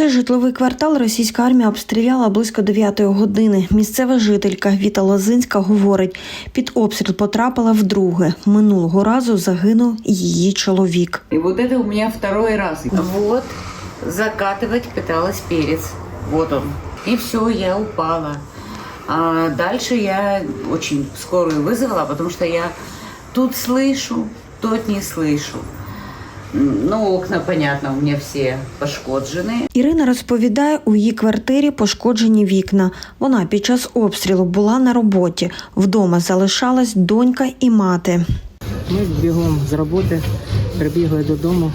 Цей житловий квартал російська армія обстріляла близько 9 години. Місцева жителька Віта Лозинська говорить, під обстріл потрапила вдруге. Минулого разу загинув її чоловік. И вот это у меня второй раз. Вот, закатывать пыталась перец. Вот он. И все, я упала. А дальше я очень скорую вызвала, потому что я тут слышу, тут не слышу. М, Ну, окна, понятно, у меня все пошкоджены. Ірина розповідає, у її квартирі пошкоджені вікна. Вона під час обстрілу була на роботі. Вдома залишалась донька і мати. Ми бігом з роботи прибігли додому,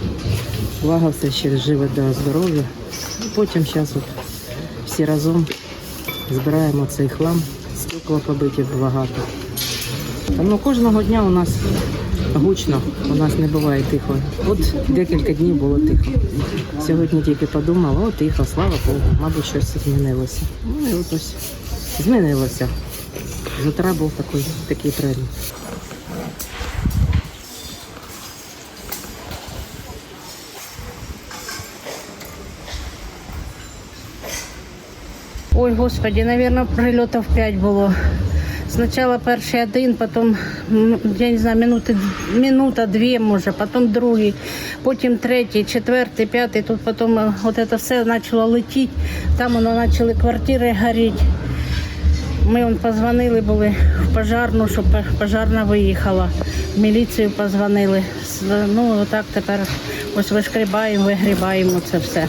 благо все ще живе до здоров'я. І потім зараз от всі разом збираємо цей хлам, стекла побиті багато. Ну, кожного дня у нас гучно, у нас не буває тихо. От декілька днів було тихо. Сьогодні тільки подумала, о, тихо, слава Богу, мабуть, щось змінилося. Ну і от ось змінилося. З утра був такий, такий тренд. Ой, господи, наверное, прильотів 5 було. Спочатку перший один, потім, я не знаю, минути, минута, дві, може, потім другий, потім третій, четвертий, п'ятий. Тут потім е, от це все почало летіти. Там воно почали квартири горіти. Ми вон позвонили були в пожарну, щоб пожарна виїхала. В міліцію позвонили. Ну, отак тепер ось вишкрібаємо, вигрібаємо це все.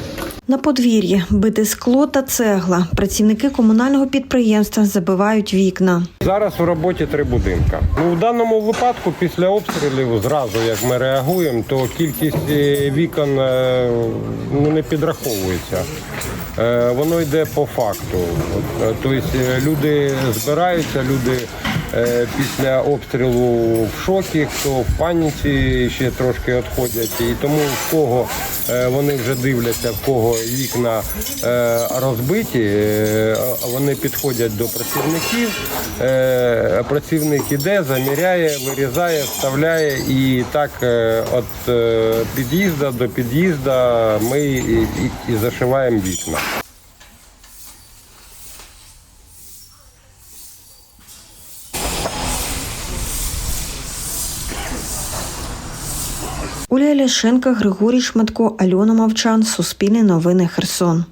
На подвір'ї бити скло та цегла. Працівники комунального підприємства забивають вікна. Зараз в роботі три будинка. Ну, в даному випадку, після обстрілів, зразу як ми реагуємо, то кількість е, вікон е, ну, не підраховується. Е, Воно йде по факту. Тобто люди збираються, люди після обстрілу в шокі, хто в паніці ще трошки відходять. І тому в кого е, вони вже дивляться, в кого вікна е, розбиті, е, вони підходять до працівників. Е, Працівник іде, заміряє, вирізає, вставляє і так е, від е, під'їзду до під'їзду ми і зашиваємо вікна. Оля Ляшенка, Григорій Шматко, Альона Мовчан, Суспільне новини Херсон.